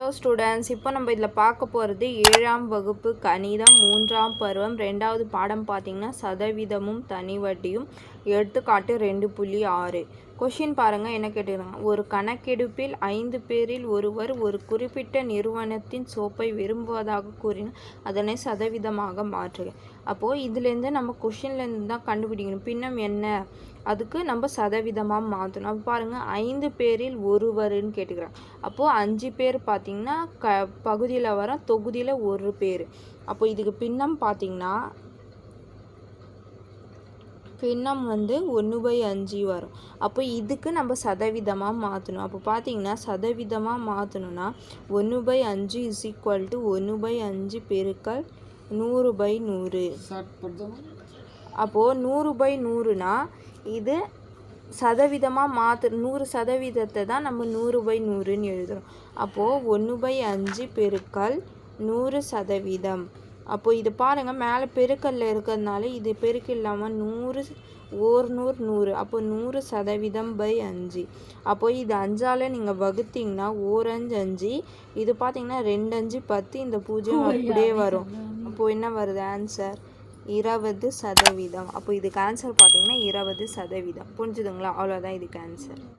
Hello students இப்போ நம்ம இதில் பார்க்க போகிறது ஏழாம் வகுப்பு கணிதம் மூன்றாம் பருவம் ரெண்டாவது பாடம் பார்த்திங்கன்னா சதவீதமும் தனி வட்டியும். எடுத்துக்காட்டு ரெண்டு புள்ளி ஆறு. கொஷின் பாருங்கள் என்ன கேட்டுக்கிறாங்க? ஒரு கணக்கெடுப்பில் ஐந்து பேரில் ஒருவர் ஒரு குறிப்பிட்ட நிறுவனத்தின் சோப்பை விரும்புவதாக கூறினால் அதனை சதவீதமாக மாற்றுக. அப்போது இதுலேருந்து நம்ம கொஷின்லேருந்து தான் கண்டுபிடிக்கணும். பின்னம் என்ன? அதுக்கு நம்ம சதவீதமாக மாற்றணும். அப்போ பாருங்கள் ஐந்து பேரில் ஒருவருன்னு கேட்டுக்கிறாங்க அப்போது அஞ்சு பேர் பார்த்திங்கன்னா க பகுதியில் வர தொகுதியில் ஒரு பேர். அப்போ இதுக்கு பின்னம் பார்த்திங்கன்னா பின்னம் வந்து ஒன்று பை அஞ்சு வரும். அப்போ இதுக்கு நம்ம சதவீதமாக மாற்றணும். அப்போ பார்த்தீங்கன்னா சதவீதமாக மாற்றணும்னா ஒன்று பை அஞ்சு இஸ் ஈக்குவல் டு ஒன்று பை அஞ்சு பெருக்கல் நூறு பை நூறு. அப்போது நூறு பை நூறுனா இது சதவீதமாக மாற்று நூறு சதவீதத்தை தான் நம்ம நூறு பை நூறுன்னு எழுதுகிறோம் அப்போது ஒன்று பை அஞ்சு பெருக்கல் நூறு சதவீதம். அப்போது இது பாருங்கள் மேலே பெருக்கல்ல இருக்கிறதுனால இது பெருக்கு இல்லாமல் நூறு ஓர் நூறு நூறு. அப்போ நூறு சதவீதம் பை அஞ்சு. அப்போ இது அஞ்சால் நீங்கள் வகுத்தீங்கன்னா ஓர் அஞ்சு அஞ்சு. இது பார்த்தீங்கன்னா ரெண்டு அஞ்சு பத்து இந்த பூஜ்ஜியம் அப்படியே வரும். அப்போது என்ன வருது? ஆன்சர் இருபது சதவீதம். அப்போ இதுக்கு ஆன்சர் பார்த்தீங்கன்னா இருபது சதவீதம். புரிஞ்சுதுங்களா? அவ்வளோதான் இதுக்கு ஆன்சர்